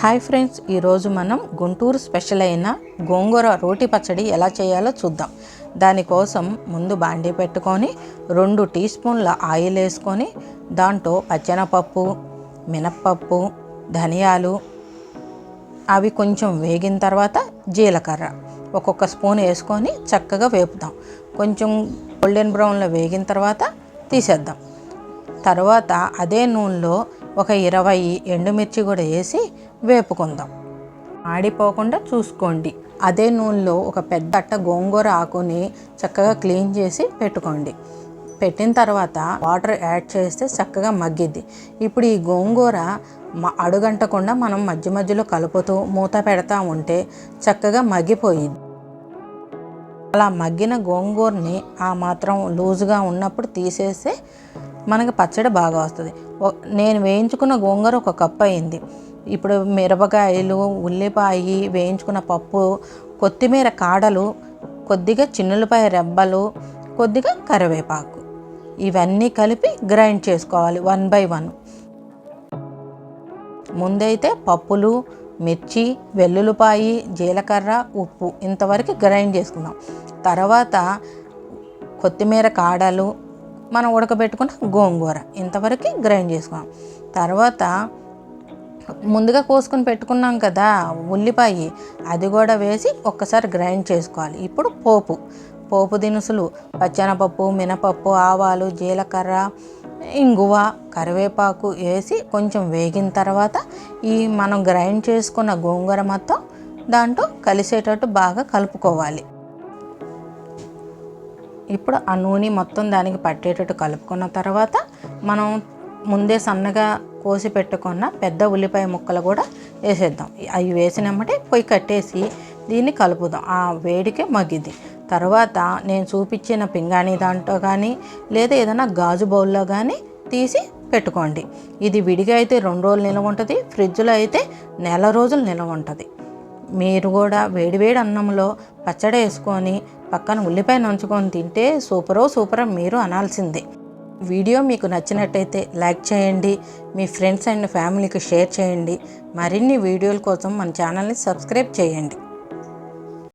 Hi friends ఈరోజు మనం Guntur special అయిన గోంగూర రోటి పచ్చడి ఎలా చేయాలో చూద్దాం. దానికోసం ముందు బాండీ పెట్టుకొని రెండు టీ స్పూన్ల ఆయిల్ వేసుకొని దాంట్లో పచ్చెనపప్పు మినప్పప్పు ధనియాలు అవి కొంచెం వేగిన తర్వాత జీలకర్ర ఒక్కొక్క స్పూన్ వేసుకొని చక్కగా వేపుదాం కొంచెం గోల్డెన్ బ్రౌన్లో వేగిన తర్వాత తీసేద్దాం. తర్వాత అదే నూనెలో ఒక ఇరవై ఎండుమిర్చి కూడా వేసి వేపుకుందాం. ఆడిపోకుండా చూసుకోండి. అదే నూనెలో ఒక పెద్ద అట్ట గోంగూర ఆకుని చక్కగా క్లీన్ చేసి పెట్టుకోండి. పెట్టిన తర్వాత వాటర్ యాడ్ చేస్తే చక్కగా మగ్గిద్ది. ఇప్పుడు ఈ గోంగూర అడుగంటకుండా మనం మధ్య మధ్యలో కలుపుతూ మూత పెడతా ఉంటే చక్కగా మగ్గిపోయింది అలా మగ్గిన గోంగూరని ఆ మాత్రం లూజుగా ఉన్నప్పుడు తీసేస్తే మనకి పచ్చడి బాగా వస్తుంది. నేను వేయించుకున్న గోంగూర ఒక కప్పు అయింది. ఇప్పుడు మిరపకాయలు ఉల్లిపాయ వేయించుకున్న పప్పు కొత్తిమీర కాడలు కొద్దిగా చిన్నులపాయ రెబ్బలు కొద్దిగా కరివేపాకు. ఇవన్నీ కలిపి గ్రైండ్ చేసుకోవాలి వన్ బై వన్. ముందైతే పప్పులు మిర్చి వెల్లుల్లిపాయి జీలకర్ర ఉప్పు ఇంతవరకు గ్రైండ్ చేసుకుందాం తర్వాత కొత్తిమీర కాడలు మనం ఉడకబెట్టుకున్న గోంగూర ఇంతవరకు గ్రైండ్ చేసుకున్నాం. తర్వాత ముందుగా కోసుకొని పెట్టుకున్నాం కదా ఉల్లిపాయ అది కూడా వేసి ఒక్కసారి గ్రైండ్ చేసుకోవాలి. ఇప్పుడు పోపు పోపు దినుసులు పచ్చెనపప్పు మినపప్పు ఆవాలు జీలకర్ర ఇంగువ కరివేపాకు వేసి కొంచెం వేగిన తర్వాత ఈ మనం గ్రైండ్ చేసుకున్న గోంగూర మొత్తం దాంట్లో కలిసేటట్టు బాగా కలుపుకోవాలి. ఇప్పుడు ఆ నూనె మొత్తం దానికి పట్టేటట్టు కలుపుకున్న తర్వాత మనం ముందే సన్నగా కోసి పెట్టుకున్న పెద్ద ఉల్లిపాయ ముక్కలు కూడా వేసేద్దాం. అవి వేసినమ్మటే పొయ్యి కట్టేసి దీన్ని కలుపుదాం. ఆ వేడికే మగ్గిద్ది. తర్వాత నేను చూపించిన పింగాణి దాంట్లో కానీ లేదా ఏదైనా గాజు బౌల్లో కానీ తీసి పెట్టుకోండి. ఇది విడిగా అయితే రెండు రోజులు నిల్వ ఉంటుంది ఫ్రిడ్జ్లో అయితే నెల రోజులు నిల్వ ఉంటుంది. మీరు కూడా వేడివేడి అన్నంలో పచ్చడి వేసుకొని పక్కన ఉల్లిపాయ నంచుకొని తింటే సూపరో సూపరో మీరు అనాల్సిందే. వీడియో మీకు నచ్చినట్టయితే లైక్ చేయండి మీ ఫ్రెండ్స్ అండ్ ఫ్యామిలీకి షేర్ చేయండి మరిన్ని వీడియోల కోసం మన ఛానల్ని సబ్స్క్రైబ్ చేయండి.